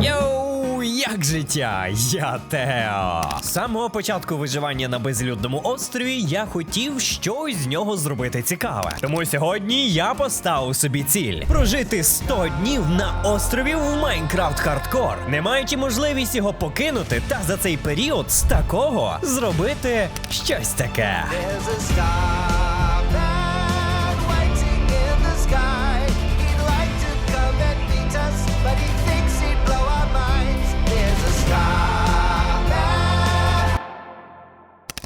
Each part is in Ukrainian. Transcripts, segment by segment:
Йоу, як життя? Я Тео. З самого початку виживання на безлюдному острові я хотів щось з нього зробити цікаве. Тому сьогодні я поставив собі ціль прожити 100 днів на острові в Майнкрафт Хардкор, не маючи можливість його покинути, та за цей період з такого зробити щось таке. There's a starman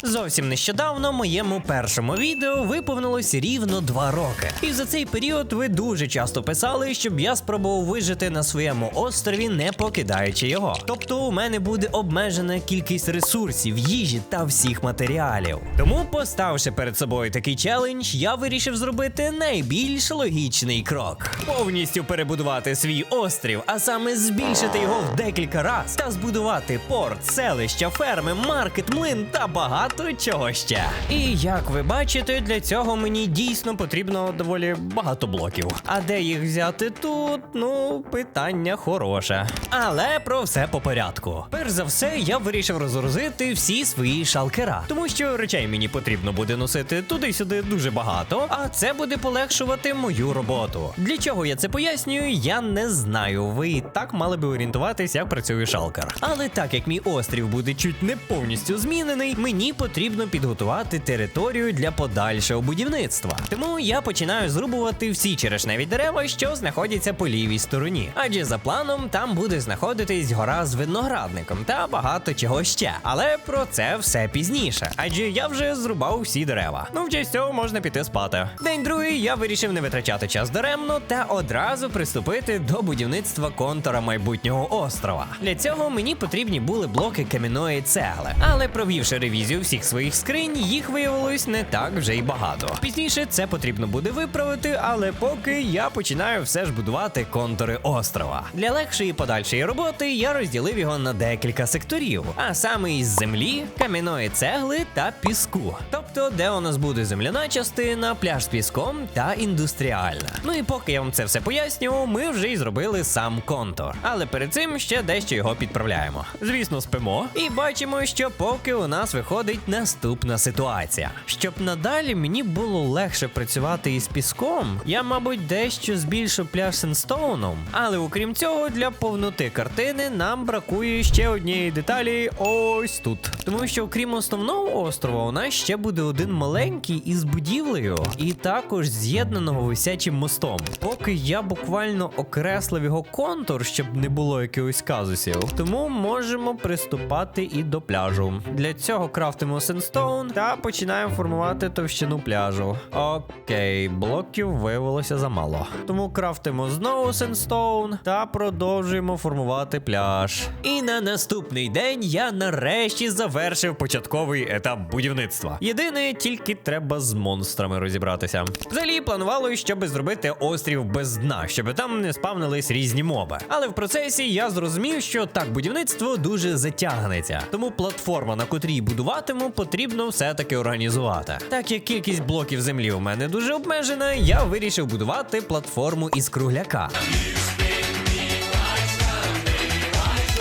Зовсім нещодавно моєму першому відео виповнилось рівно два роки. І за цей період ви дуже часто писали, щоб я спробував вижити на своєму острові, не покидаючи його. Тобто у мене буде обмежена кількість ресурсів, їжі та всіх матеріалів. Тому, поставивши перед собою такий челендж, я вирішив зробити найбільш логічний крок: повністю перебудувати свій острів, а саме збільшити його в декілька раз та збудувати порт, селища, ферми, маркет, млин та багато чого ще. І як ви бачите, для цього мені дійсно потрібно доволі багато блоків. А де їх взяти тут? Ну, питання хороше. Але про все по порядку. Перш за все, я вирішив розгрузити всі свої шалкера, тому що речей мені потрібно буде носити туди-сюди дуже багато, а це буде полегшувати мою роботу. Для чого я це пояснюю, я не знаю. Ви і так мали би орієнтуватись, як працює шалкер. Але так як мій острів буде чуть не повністю змінений, мені потрібно підготувати територію для подальшого будівництва. Тому я починаю зрубувати всі черешневі дерева, що знаходяться по лівій стороні. Адже за планом там буде знаходитись гора з виноградником та багато чого ще. Але про це все пізніше. Адже я вже зрубав всі дерева. Ну, в честь цього можна піти спати. День другий я вирішив не витрачати час даремно та одразу приступити до будівництва контура майбутнього острова. Для цього мені потрібні були блоки кам'яної цегли. Але провівши ревізію всіх своїх скринь, їх виявилось не так вже й багато. Пізніше це потрібно буде виправити, але поки я починаю все ж будувати контури острова. Для легшої подальшої роботи я розділив його на декілька секторів, а саме із землі, кам'яної цегли та піску. Тобто, де у нас буде земляна частина, пляж з піском та індустріальна. Ну і поки я вам це все пояснював, ми вже й зробили сам контур. Але перед цим ще дещо його підправляємо. Звісно, спимо і бачимо, що поки у нас виходить наступна ситуація. Щоб надалі мені було легше працювати із піском, я, мабуть, дещо збільшу пляж сенстоуном. Але окрім цього, для повноти картини нам бракує ще однієї деталі ось тут. Тому що, окрім основного острова, у нас ще буде один маленький із будівлею, і також з'єднаного висячим мостом. Поки я буквально окреслив його контур, щоб не було якихось казусів. Тому можемо приступати і до пляжу. Для цього крафтимо сенстоун та починаємо формувати товщину пляжу. Окей, блоків виявилося замало. Тому крафтимо знову сенстоун та продовжуємо формувати пляж. І на наступний день я нарешті завершив початковий етап будівництва. Єдине, тільки треба з монстрами розібратися. Взагалі планувало, щоб зробити острів без дна, щоб там не спавнились різні моби. Але в процесі я зрозумів, що так будівництво дуже затягнеться. Тому платформа, на котрій будуватиму, потрібно все-таки організувати. Так як кількість блоків землі у мене дуже обмежена, я вирішив будувати платформу із кругляка.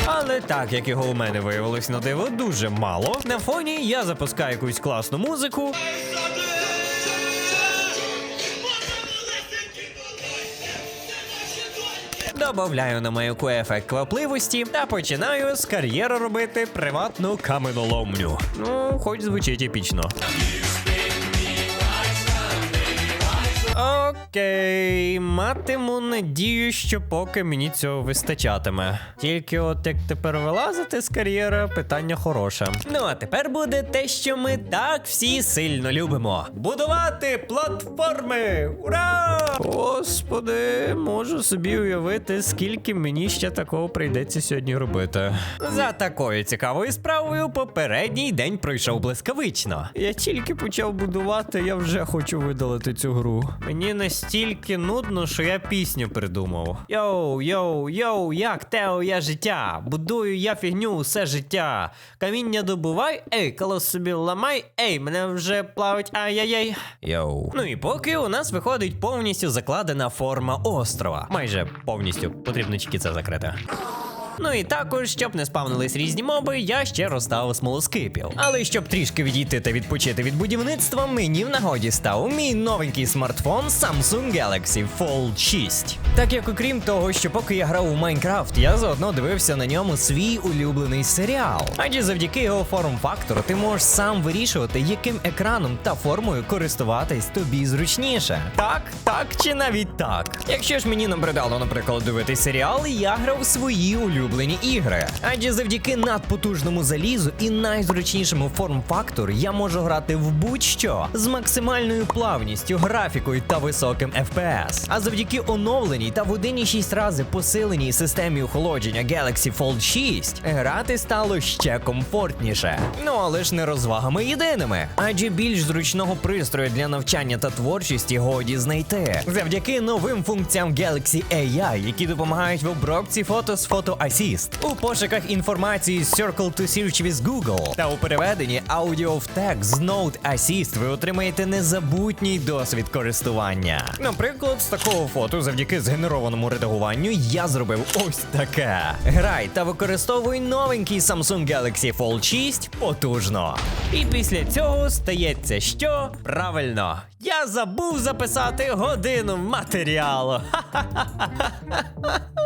Але так як його у мене виявилось на диво дуже мало, на фоні я запускаю якусь класну музику. Добавляю на маяку ефект квапливості та починаю з кар'єри робити приватну каменоломню. Ну, хоч звучить епічно. Окей, матиму надію, що поки мені цього вистачатиме. Тільки от як тепер вилазити з кар'єри, питання хороше. Ну а тепер буде те, що ми так всі сильно любимо: будувати платформи! Ура! Господи, можу собі уявити, скільки мені ще такого прийдеться сьогодні робити. За такою цікавою справою попередній день пройшов блискавично. Я тільки почав будувати, я вже хочу видалити цю гру. Мені настільки нудно, що я пісню придумав. Йоу, йоу, йоу, як Тео, я життя. Будую я фігню усе життя. Каміння добувай, ей, колос собі ламай, ей, мене вже плавить, ай-яй-яй. Йоу. Ну і поки у нас виходить повністю закладена форма острова. Майже повністю. Потрібно тільки це закрити. Ну і також, щоб не спавнились різні моби, я ще розставив смолоскипів. Але щоб трішки відійти та відпочити від будівництва, мені в нагоді став мій новенький смартфон Samsung Galaxy Fold 6. Так як окрім того, що поки я грав у Майнкрафт, я заодно дивився на ньому свій улюблений серіал. Адже завдяки його форм-фактору ти можеш сам вирішувати, яким екраном та формою користуватись тобі зручніше. Так, так чи навіть так. Якщо ж мені набридало, наприклад, дивитись серіал, я грав свої улюблені ігри. Адже завдяки надпотужному залізу і найзручнішому форм-фактору я можу грати в будь-що з максимальною плавністю, графікою та високим FPS. А завдяки оновленій та в 1,6 рази посиленій системі охолодження Galaxy Fold 6 грати стало ще комфортніше. Ну але ж не розвагами єдиними. Адже більш зручного пристрою для навчання та творчості годі знайти. Завдяки новим функціям Galaxy AI, які допомагають в обробці фото з Photo Assist, у пошуках інформації з Circle to Search with Google та у переведенні аудіо в текст з Note Assist ви отримаєте незабутній досвід користування. Наприклад, з такого фото, завдяки згенерованому редагуванню, я зробив ось таке. Грай та використовуй новенький Samsung Galaxy Fold 6 потужно. І після цього стається що? Правильно, я забув записати годину матеріалу.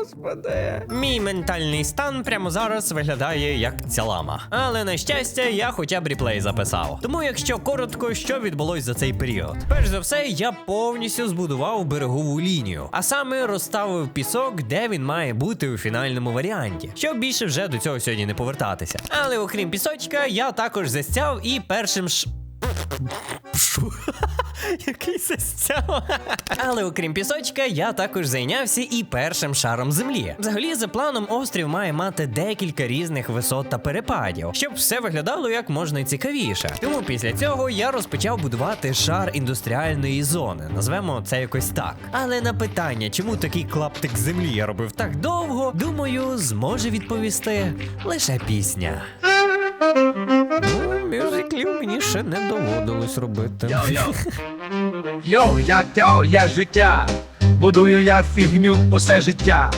Господи. Мій ментальний стан прямо зараз виглядає як ця лама. Але на щастя, я хоча б реплей записав. Тому, якщо коротко, що відбулось за цей період. Перш за все, я повністю збудував берегову лінію, а саме розставив пісок, де він має бути у фінальному варіанті, щоб більше вже до цього сьогодні не повертатися. Але окрім пісочка, я також застяв і першим ш. Який застяв. Але окрім пісочка, я також зайнявся і першим шаром землі. Взагалі, за планом, острів має мати декілька різних висот та перепадів, щоб все виглядало як можна цікавіше. Тому після цього я розпочав будувати шар індустріальної зони. Назвемо це якось так. Але на питання, чому такий клаптик землі я робив так довго, думаю, зможе відповісти лише пісня. Ну, мюзиклів мені ще не доводилось робити. Йо-йо. Йо, я теорія життя, будую я фігню усе життя.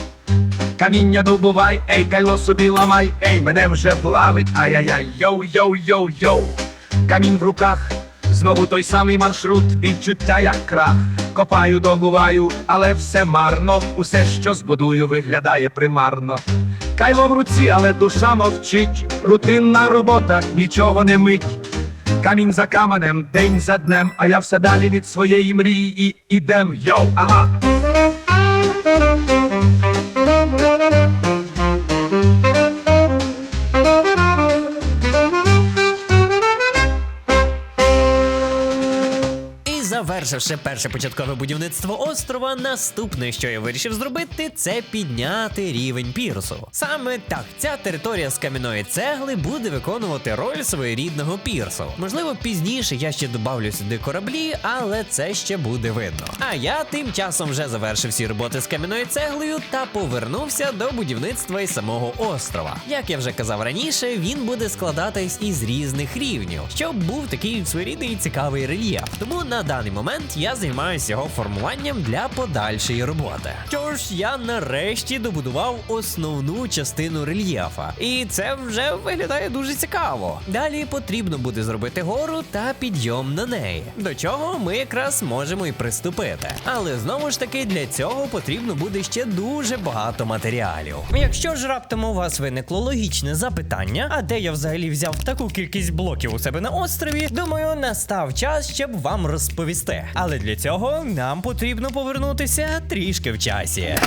Каміння добувай, ей, кайло собі ламай, ей, мене вже плавить, ай-яй-яй, йоу-йоу-йоу-йоу. Камінь в руках, знову той самий маршрут, відчуття як крах. Копаю, добуваю, але все марно, усе, що збудую, виглядає примарно. Кайло в руці, але душа мовчить, рутинна робота, нічого не мить. Камінь за каменем, день за днем, а я все далі від своєї мрії ідем, йоу, ага. Завершивши перше початкове будівництво острова, наступне, що я вирішив зробити, це підняти рівень пірсу. Саме так ця територія з кам'яної цегли буде виконувати роль своєрідного пірсу. Можливо, пізніше я ще добавлю сюди кораблі, але це ще буде видно. А я тим часом вже завершив всі роботи з кам'яною цеглою та повернувся до будівництва і самого острова. Як я вже казав раніше, він буде складатись із різних рівнів, щоб був такий своєрідний цікавий рельєф. Тому на даний момент я займаюся його формуванням для подальшої роботи. Тож я нарешті добудував основну частину рельєфа, і це вже виглядає дуже цікаво. Далі потрібно буде зробити гору та підйом на неї, до чого ми якраз можемо і приступити. Але знову ж таки для цього потрібно буде ще дуже багато матеріалів. Якщо ж раптом у вас виникло логічне запитання, а де я взагалі взяв таку кількість блоків у себе на острові, думаю, настав час, щоб вам розповісти. Але для цього нам потрібно повернутися трішки в часі.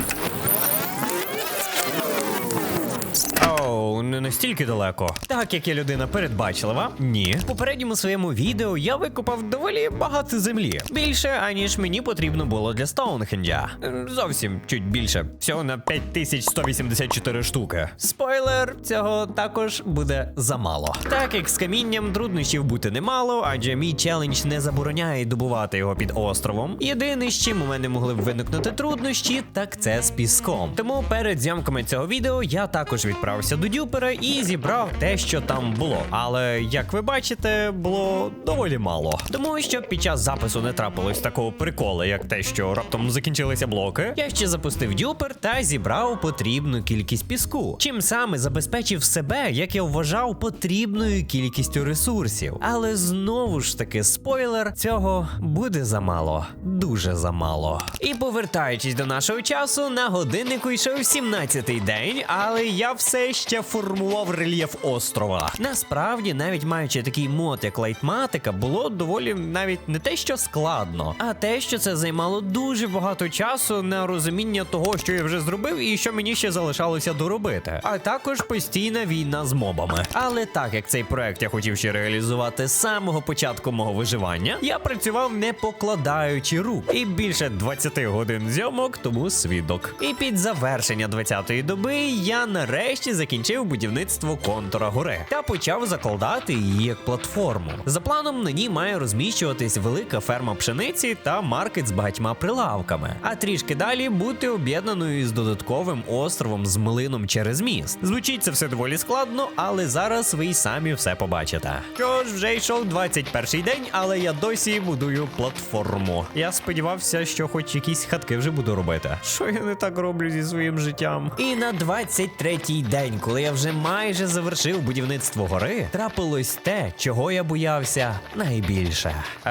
Не настільки далеко. Так як я людина передбачлива, ні. В попередньому своєму відео я викопав доволі багато землі. Більше, аніж мені потрібно було для Стоунхенджа. Ем, Зовсім чуть більше. Всього на 5184 штуки. Спойлер, цього також буде замало. Так як з камінням труднощів бути немало, адже мій челендж не забороняє добувати його під островом. Єдине, з чим у мене могли б виникнути труднощі, так це з піском. Тому перед зйомками цього відео я також відправився до дюпера і зібрав те, що там було. Але як ви бачите, було доволі мало. Тому що під час запису не трапилось такого приколу, як те, що раптом закінчилися блоки. Я ще запустив дюпер та зібрав потрібну кількість піску. Чим саме забезпечив себе, як я вважав, потрібною кількістю ресурсів. Але знову ж таки, спойлер, цього буде замало. Дуже замало. І повертаючись до нашого часу, на годиннику йшов 17-й день, але я все ще формував рельєф острова. Насправді, навіть маючи такий мод, як лайтматика, було доволі навіть не те, що складно, а те, що це займало дуже багато часу на розуміння того, що я вже зробив, і що мені ще залишалося доробити. А також постійна війна з мобами. Але так як цей проект я хотів ще реалізувати з самого початку мого виживання, я працював не покладаючи рук. І більше 20 годин зйомок тому свідок. І під завершення 20-ї доби я нарешті закінчив будівництво контура гори та почав закладати її як платформу. За планом на ній має розміщуватись велика ферма пшениці та маркет з багатьма прилавками, а трішки далі бути об'єднаною із додатковим островом з млином через міст. Звучить це все доволі складно, але зараз ви й самі все побачите. Що ж, вже йшов 21 день, але я досі будую платформу. Я сподівався, що хоч якісь хатки вже буду робити. Що я не так роблю зі своїм життям? І на 23-й день, коли я вже майже завершив будівництво гори, трапилось те, чого я боявся найбільше. Е,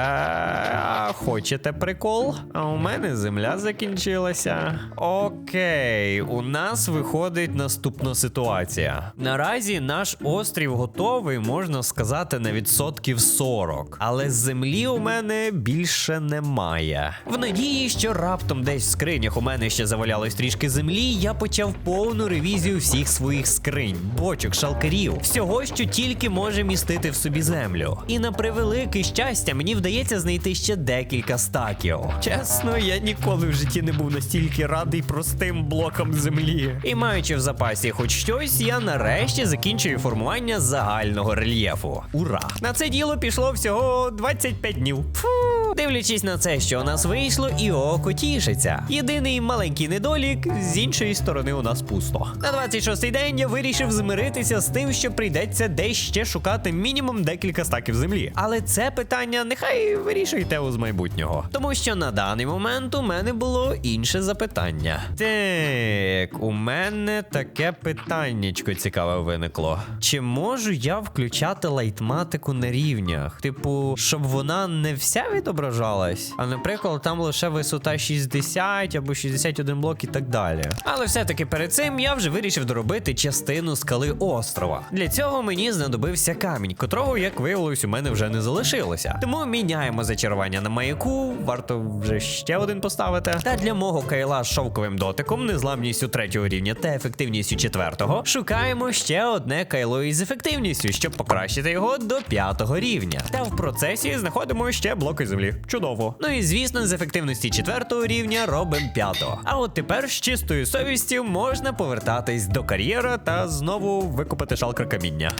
а хочете прикол? А у мене земля закінчилася. Окей, у нас виходить наступна ситуація. Наразі наш острів готовий, можна сказати, на відсотків 40. Але землі у мене більше немає. В надії, що раптом десь в скринях у мене ще завалялось трішки землі, я почав повну ревізію всіх своїх скринь, бочок, шалкарів, всього, що тільки може містити в собі землю. І на превелике щастя, мені вдається знайти ще декілька стаків. Чесно, я ніколи в житті не був настільки радий простим блокам землі. І маючи в запасі хоч щось, я нарешті закінчую формування загального рельєфу. Ура! На це діло пішло всього 25 днів. Фу. Дивлячись на це, що у нас вийшло, і око тішиться. Єдиний маленький недолік з іншої сторони у нас пусто. На 26-й день я вирішив змиритися з тим, що прийдеться десь шукати мінімум декілька стаків землі. Але це питання нехай вирішуєте з майбутнього. Тому що на даний момент у мене було інше запитання. Так, у мене таке питаннячко цікаве виникло. Чи можу я включати лайтматику на рівнях? Типу, щоб вона не вся відображалась, а наприклад, там лише висота 60 або 61 блок і так далі. Але все-таки перед цим я вже вирішив доробити частину скали острова. Для цього мені знадобився камінь, котрого, як виявилось, у мене вже не залишилося. Тому міняємо зачарування на маяку, варто вже ще один поставити. Та для мого кайла з шовковим дотиком, незламністю третього рівня та ефективністю четвертого, шукаємо ще одне кайло із ефективністю, щоб покращити його до п'ятого рівня. Та в процесі знаходимо ще блоки землі. Чудово. Ну і звісно, з ефективності четвертого рівня робимо п'ятого. А от тепер з чистою совістю можна повертатись до кар'єра та знову викупити шалкер каміння.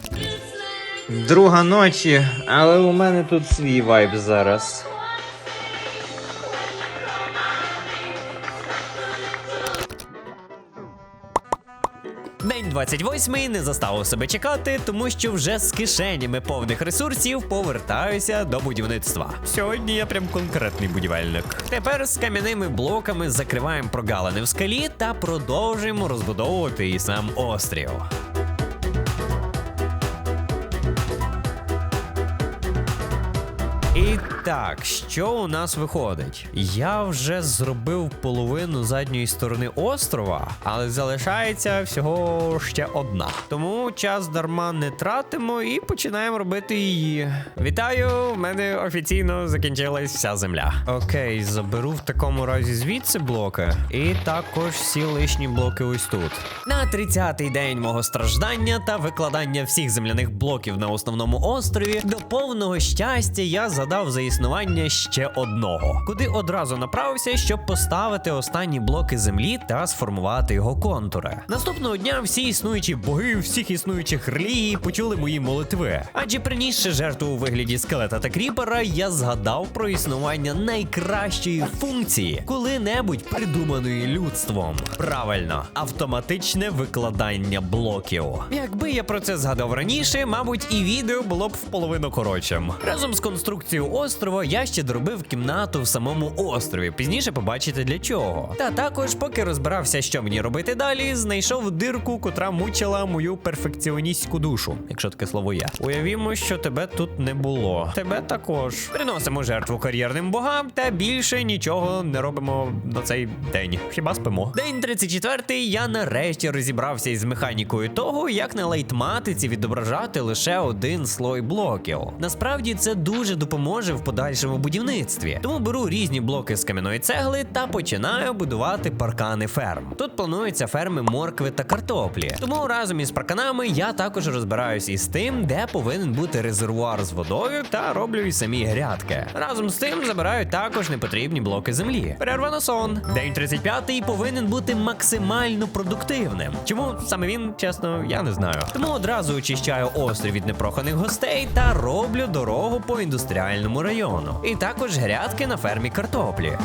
Друга ночі, але у мене тут свій вайб зараз. День 28 не заставив себе чекати, тому що вже з кишенями повних ресурсів повертаюся до будівництва. Сьогодні я прям конкретний будівельник. Тепер з кам'яними блоками закриваємо прогалини в скалі та продовжуємо розбудовувати і сам острів. І так, що у нас виходить? Я вже зробив половину задньої сторони острова, але залишається всього ще одна. Тому час дарма не тратимо і починаємо робити її. Вітаю! В мене офіційно закінчилась вся земля. Окей, заберу в такому разі звідси блоки, і також всі лишні блоки ось тут. На 30-й день мого страждання та викладання всіх земляних блоків на основному острові до повного щастя я задав за існування ще одного, куди одразу направився, щоб поставити останні блоки землі та сформувати його контури. Наступного дня всі існуючі боги всіх існуючих релігій почули мої молитви. Адже принісши жертву у вигляді скелета та кріпера, я згадав про існування найкращої функції, коли-небудь придуманої людством. Правильно, автоматичне викладання блоків. Якби я про це згадав раніше, мабуть, і відео було б в половину коротшим. Разом з конструкцією острова я ще доробив кімнату в самому острові. Пізніше побачите для чого. Та також, поки розбирався, що мені робити далі, знайшов дирку, котра мучила мою перфекціоністську душу, якщо таке слово є. Уявімо, що тебе тут не було. Тебе також. Приносимо жертву кар'єрним богам та більше нічого не робимо на цей день. Хіба спимо? День 34 я нарешті розібрався із механікою того, як на лейтматиці відображати лише один слой блоків. Насправді це дуже допоможе в подальшому будівництві. Тому беру різні блоки з кам'яної цегли та починаю будувати паркани ферм. Тут плануються ферми моркви та картоплі. Тому разом із парканами я також розбираюсь із тим, де повинен бути резервуар з водою, та роблю і самі грядки. Разом з тим забираю також непотрібні блоки землі. Перерва на сон. День 35 повинен бути максимально продуктивним. Чому саме він, чесно, я не знаю. Тому одразу очищаю острів від непроханих гостей та роблю дорогу по індустріальному району. І також грядки на фермі картоплі.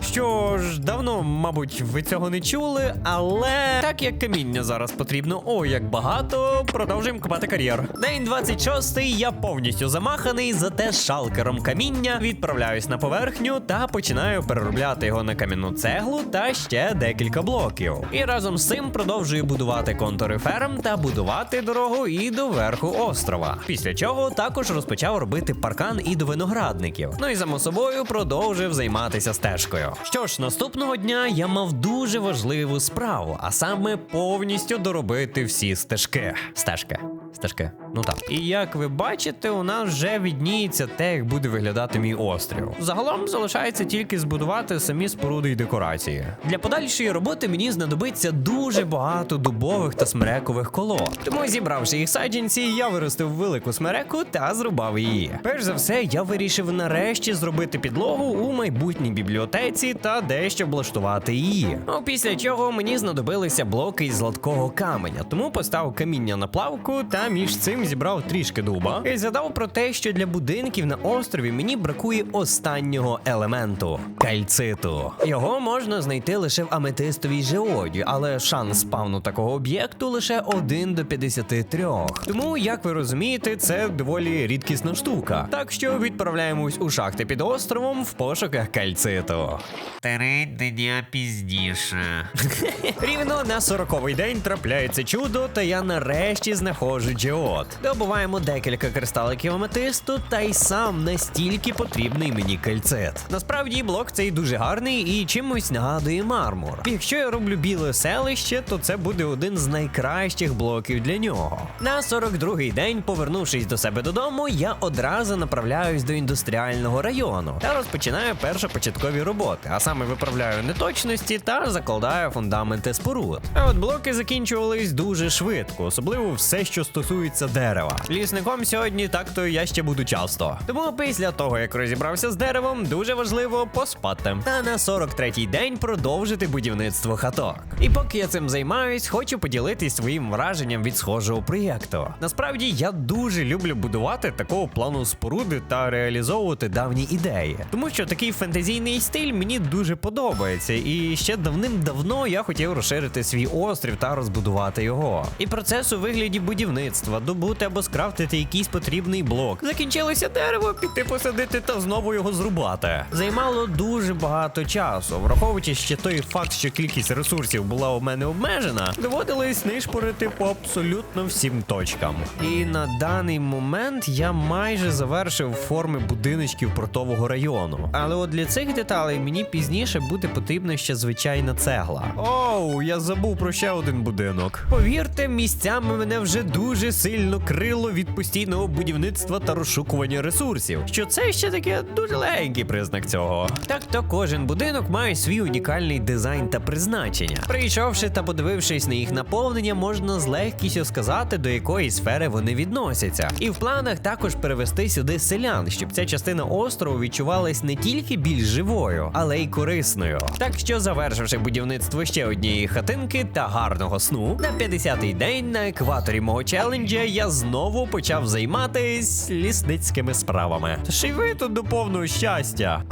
Що ж, давно, мабуть, ви цього не чули, але так як каміння зараз потрібно, о, як багато, продовжуємо копати кар'єр. День 26 я повністю замаханий, зате шалкером каміння відправляюсь на поверхню та починаю переробляти його на кам'яну цеглу та ще декілька блоків. І разом з цим продовжую будувати контури ферм та будувати дорогу і до верху острова. Після чого також розпочав робити паркан і до виноградників. Ну і само собою продовжив займатися стежкою. Що ж, наступного дня я мав дуже важливу справу, а саме повністю доробити всі стежки. Стежки. Стежки. Ну так. І як ви бачите, у нас вже відніється те, як буде виглядати мій острів. Загалом залишається тільки збудувати самі споруди і декорації. Для подальшої роботи мені знадобиться дуже багато дубових та смерекових колод. Тому, зібравши їх саджанці, я виростив велику смереку та зрубав її. Перш за все, я вирішив нарешті зробити підлогу у майбутній бібліотеці та дещо облаштувати її. Ну, після чого мені знадобилися блоки із гладкого каменя, тому поставив каміння на плавку та між цим зібрав трішки дуба і згадав про те, що для будинків на острові мені бракує останнього елементу кальциту. Його можна знайти лише в аметистовій жеоді, але шанс спавну такого об'єкту лише 1 до 53. Тому, як ви розумієте, це доволі рідкісна штука. Так що відправляємось у шахти під островом в пошуках кальциту. Три дня пізніше. Рівно на 40-й день трапляється чудо, та я нарешті знаходжу джеот. Добуваємо декілька кристаликів аметисту, та й сам настільки потрібний мені кальцит. Насправді блок цей дуже гарний і чимось нагадує мармур. Якщо я роблю біле селище, то це буде один з найкращих блоків для нього. На 42-й день, повернувшись до себе додому, я одразу направляюсь до індустріального району та розпочинаю першопочаткові роботи, а саме виправляю неточності та закладаю фундаменти споруд. А от блоки закінчувались дуже швидко, особливо все, що стосується дерева. Лісником сьогодні так-то я ще буду часто. Тому після того, як розібрався з деревом, дуже важливо поспати. Та на 43-й день продовжити будівництво хаток. І поки я цим займаюсь, хочу поділитись своїм враженням від схожого проєкту. Насправді я дуже люблю будувати такого плану споруди та реалізовувати давні ідеї, тому що такий фентезійний стиль мені дуже подобається, і ще давним-давно я хотів розширити свій острів та розбудувати його. І процес у вигляді будівництва, добути або скрафтити якийсь потрібний блок. Закінчилося дерево, піти посадити та знову його зрубати. Займало дуже багато часу, враховуючи ще той факт, що кількість ресурсів була у мене обмежена, доводилось нишпорити по абсолютно всім точкам. І на даний момент я майже завершив форми будиночків портового району. Але от для цих деталей мені пізніше буде потрібна ще звичайна цегла. Оу, я забув про ще один будинок. Повірте, місцями мене вже дуже сильно сильно крило від постійного будівництва та розшукування ресурсів. Що це ще таке дуже легенький признак цього. Так то кожен будинок має свій унікальний дизайн та призначення. Прийшовши та подивившись на їх наповнення, можна з легкістю сказати, до якої сфери вони відносяться. І в планах також перевести сюди селян, щоб ця частина острову відчувалась не тільки більш живою, але й корисною. Так що, завершивши будівництво ще однієї хатинки та гарного сну, на 50-й день на екваторі мого челенджа я знову почав займатись лісницькими справами. Ще тут до повного щастя.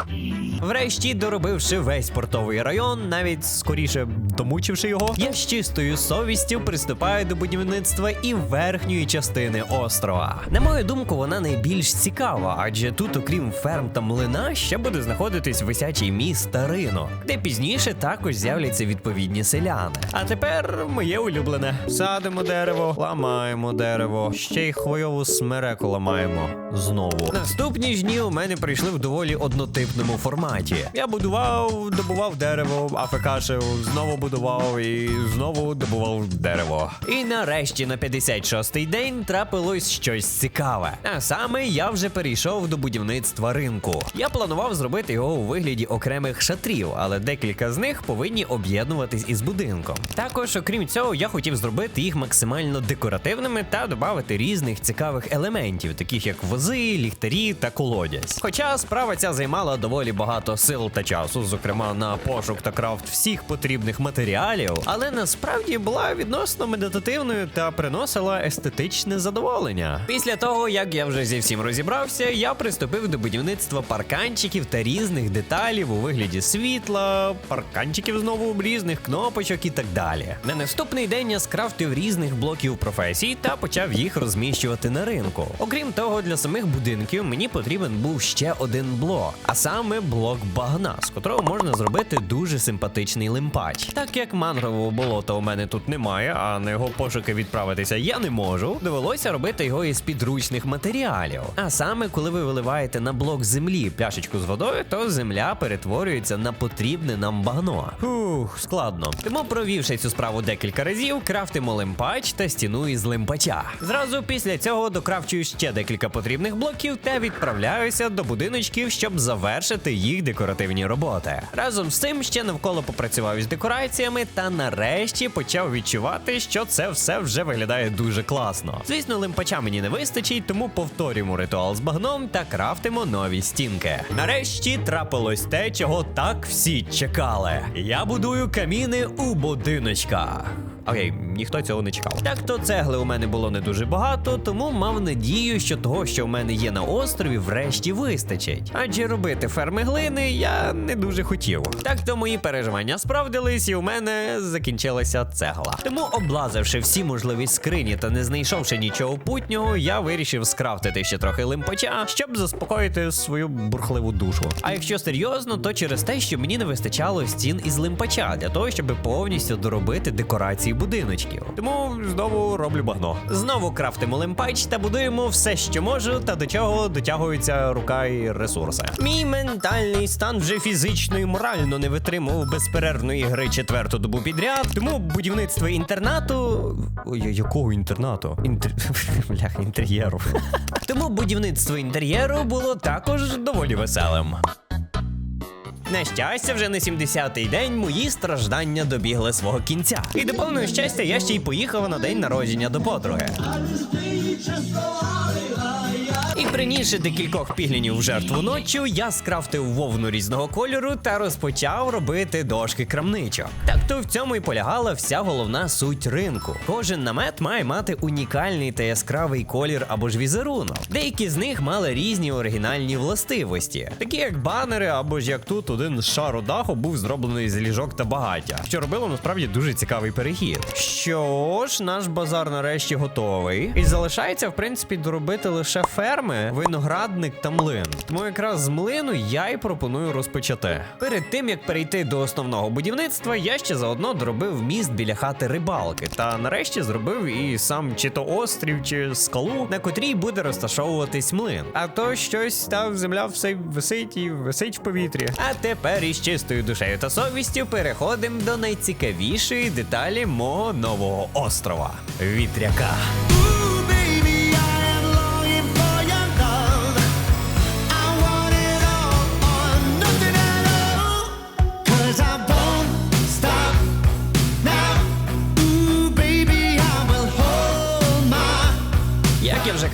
Врешті, доробивши весь портовий район, навіть скоріше домучивши його, я з чистою совістю приступаю до будівництва і верхньої частини острова. На мою думку, вона найбільш цікава, адже тут, окрім ферм та млина, ще буде знаходитись висячий міст та ринок, де пізніше також з'являться відповідні селяни. А тепер моє улюблене: садимо дерево, ламаємо дерево, ще й хвойову смереку ламаємо знову. Наступні ж дні у мене прийшли в доволі однотипному форматі. Я будував, добував дерево, афекашив, знову будував і знову добував дерево. І нарешті на 56-й день трапилось щось цікаве. А саме я вже перейшов до будівництва ринку. Я планував зробити його у вигляді окремих шатрів, але декілька з них повинні об'єднуватись із будинком. Також, окрім цього, я хотів зробити їх максимально декоративними та додати різних цікавих елементів, таких як вози, ліхтарі та колодязь. Хоча справа ця займала доволі багато сил та часу, зокрема на пошук та крафт всіх потрібних матеріалів, але насправді була відносно медитативною та приносила естетичне задоволення. Після того, як я вже зі всім розібрався, я приступив до будівництва парканчиків та різних деталів у вигляді світла, парканчиків знову різних кнопочок і так далі. На наступний день я скрафтив різних блоків професій та почав їх розміщувати на ринку. Окрім того, для самих будинків мені потрібен був ще один блок, а саме блок багна, з котрого можна зробити дуже симпатичний лимпач. Так як мангрового болота у мене тут немає, а на його пошуки відправитися я не можу, довелося робити його із підручних матеріалів. А саме, коли ви виливаєте на блок землі пляшечку з водою, то земля перетворюється на потрібне нам багно. Фух, складно. Тому, провівши цю справу декілька разів, крафтимо лимпач та стіну із лимпача. Зразу після цього докрафчую ще декілька потрібних блоків та відправляюся до будиночків, щоб завершити їх декоративні роботи. Разом з цим ще навколо попрацював із декораціями та нарешті почав відчувати, що це все вже виглядає дуже класно. Звісно, лимпача мені не вистачить, тому повторюємо ритуал з багном та крафтимо нові стінки. Нарешті трапилось те, чого так всі чекали. Я будую каміни у будиночках. Окей, ніхто цього не чекав. Так то цегли у мене було не дуже багато, тому мав надію, що того, що в мене є на острові, врешті вистачить. Адже робити ферми глини я не дуже хотів. Так то мої переживання справдились, і у мене закінчилася цегла. Тому, облазивши всі можливі скрині та не знайшовши нічого путнього, я вирішив скрафтити ще трохи лимпача, щоб заспокоїти свою бурхливу душу. А якщо серйозно, то через те, що мені не вистачало стін із лимпача для того, щоб повністю доробити декорації будиночків. Тому знову роблю багно. Знову крафтимо лимпач та будуємо все, що можу, та до чого дотягується рука і ресурси. Мій ментальний стан вже фізично і морально не витримував безперервної гри четверту добу підряд. Тому будівництво інтернату. Ой, якого інтернату? Інтер... Інтер'єру. Тому будівництво інтер'єру було також доволі веселим. На щастя, вже на 70-й день мої страждання добігли свого кінця. І до повного щастя я ще й поїхав на день народження до подруги. І принісши декількох піглінів в жертву ночі, я скрафтив вовну різного кольору та розпочав робити дошки крамничок. Так то в цьому і полягала вся головна суть ринку. Кожен намет має мати унікальний та яскравий колір або ж візерунок. Деякі з них мали різні оригінальні властивості, такі як банери, або ж як тут один з шару даху був зроблений з ліжок та багаття, що робило насправді дуже цікавий перехід. Що ж, наш базар нарешті готовий, і залишається, в принципі, доробити лише ферми, виноградник та млин. Тому якраз з млину я й пропоную розпочати. Перед тим як перейти до основного будівництва, я ще заодно доробив міст біля хати рибалки, та нарешті зробив і сам чи то острів, чи скалу, на котрій буде розташовуватись млин. А то щось та земля все висить і висить в повітрі. А тепер із чистою душею та совістю переходимо до найцікавішої деталі мого нового острова вітряка.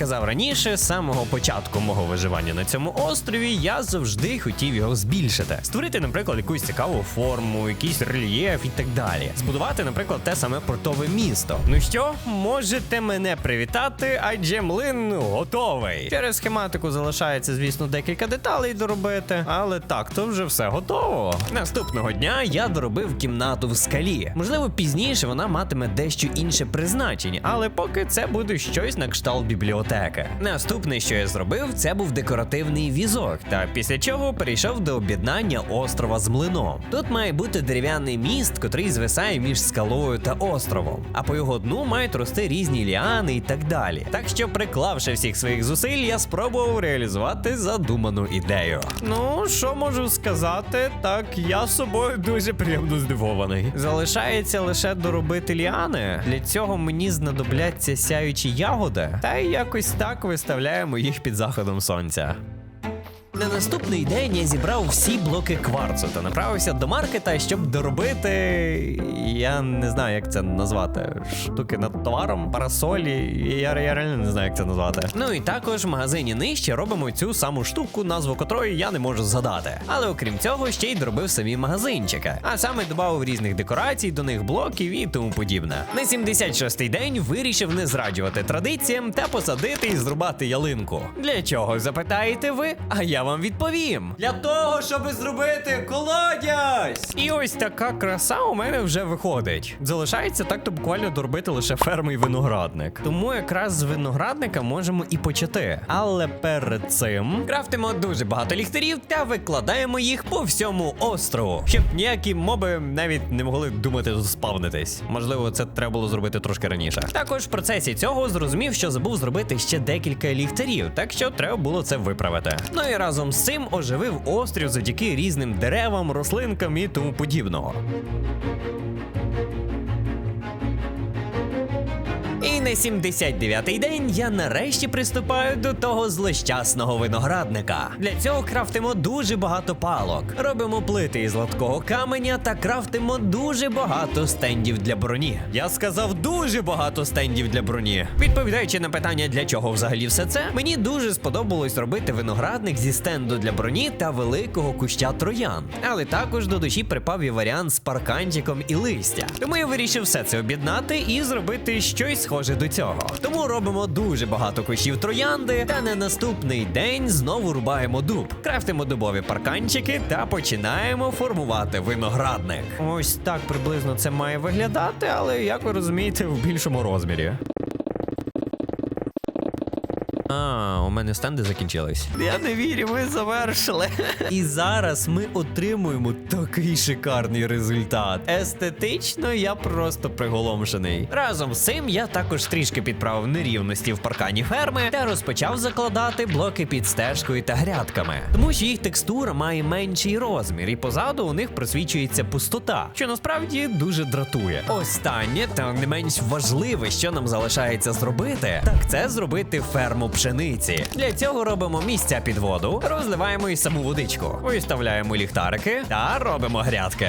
Казав раніше, з самого початку мого виживання на цьому острові я завжди хотів його збільшити. Створити, наприклад, якусь цікаву форму, якийсь рельєф і так далі. Збудувати, наприклад, те саме портове місто. Ну що, можете мене привітати, адже млин готовий. Через схематику залишається, звісно, декілька деталей доробити, але так, то вже все готово. Наступного дня я доробив кімнату в скалі. Можливо, пізніше вона матиме дещо інше призначення, але поки це буде щось на кшталт бібліотеки. Наступне, що я зробив, це був декоративний візок, та після чого перейшов до об'єднання острова з млином. Тут має бути дерев'яний міст, котрий звисає між скалою та островом, а по його дну мають рости різні ліани і так далі. Так що, приклавши всіх своїх зусиль, я спробував реалізувати задуману ідею. Ну, що можу сказати, так я собою дуже приємно здивований. Залишається лише доробити ліани. Для цього мені знадобляться сяючі ягоди, та й якось так виставляємо їх під заходом сонця. На наступний день я зібрав всі блоки кварцу та направився до маркета, щоб доробити. Я не знаю, як це назвати. Штуки над товаром, парасолі. Я, я реально не знаю, як це назвати. Ну і також в магазині нижче робимо цю саму штуку, назву котрої я не можу згадати. Але окрім цього, ще й доробив самі магазинчики. А саме додав різних декорацій, до них блоків і тому подібне. На 76-й день вирішив не зраджувати традиціям та посадити і зрубати ялинку. Для чого запитаєте ви? А я вам відповім. Для того, щоб зробити колодязь! І ось така краса у мене вже виходить. Залишається так-то буквально доробити лише ферми і виноградник. Тому якраз з виноградника можемо і почати. Але перед цим крафтимо дуже багато ліхтарів та викладаємо їх по всьому острову, щоб ніякі моби навіть не могли думати спавнитись. Можливо, це треба було зробити трошки раніше. Також в процесі цього зрозумів, що забув зробити ще декілька ліхтарів, так що треба було це виправити. Ну і разом з цим оживив острів завдяки різним деревам, рослинкам і тому подібного. І на 79-й день я нарешті приступаю до того злощасного виноградника. Для цього крафтимо дуже багато палок, робимо плити із гладкого каменя та крафтимо дуже багато стендів для броні. Я сказав дуже багато стендів для броні. Відповідаючи на питання, для чого взагалі все це, мені дуже сподобалось робити виноградник зі стенду для броні та великого куща троян. Але також до душі припав і варіант з парканчиком і листя. Тому я вирішив все це об'єднати і зробити щось схоже до цього. Тому робимо дуже багато кущів троянди, та на наступний день знову рубаємо дуб, крафтимо дубові парканчики та починаємо формувати виноградник. Ось так приблизно це має виглядати, але як ви розумієте, в більшому розмірі. А, у мене стенди закінчились. Я не вірю, ми завершили. І зараз ми отримуємо такий шикарний результат. Естетично я просто приголомшений. Разом з цим я також трішки підправив нерівності в паркані ферми та розпочав закладати блоки під стежкою та грядками, тому що їх текстура має менший розмір, і позаду у них просвічується пустота, що насправді дуже дратує. Останнє та не менш важливе, що нам залишається зробити, так це зробити ферму пшениці. Для цього робимо місця під воду, розливаємо і саму водичку, виставляємо ліхтарики та робимо грядки.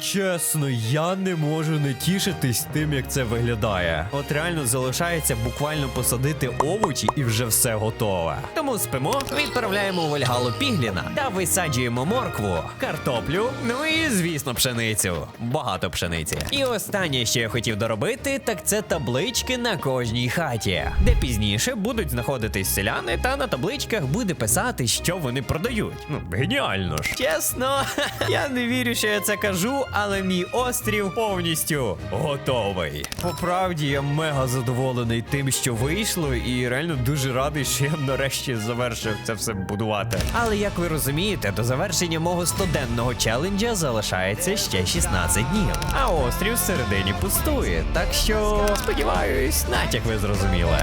Чесно, я не можу не тішитись тим, як це виглядає. От реально залишається буквально посадити овочі і вже все готове. Тому спимо, відправляємо Вальгалу Пігліна та висаджуємо моркву, картоплю, ну і звісно, пшеницю. Багато пшениці. І останнє, що я хотів доробити, так це таблички на кожній хаті, де пізніше будуть знаходитись селяни, та на табличках буде писати, що вони продають. Ну, геніально ж. Чесно, я не вірю, що я це кажу, але мій острів повністю готовий. По правді, я мега задоволений тим, що вийшло, і реально дуже радий, що я нарешті завершив це все будувати. Але як ви розумієте, до завершення мого 100-денного челенджа залишається ще 16 днів. А острів всередині пустує. Так що сподіваюсь, натяк ви зрозуміли.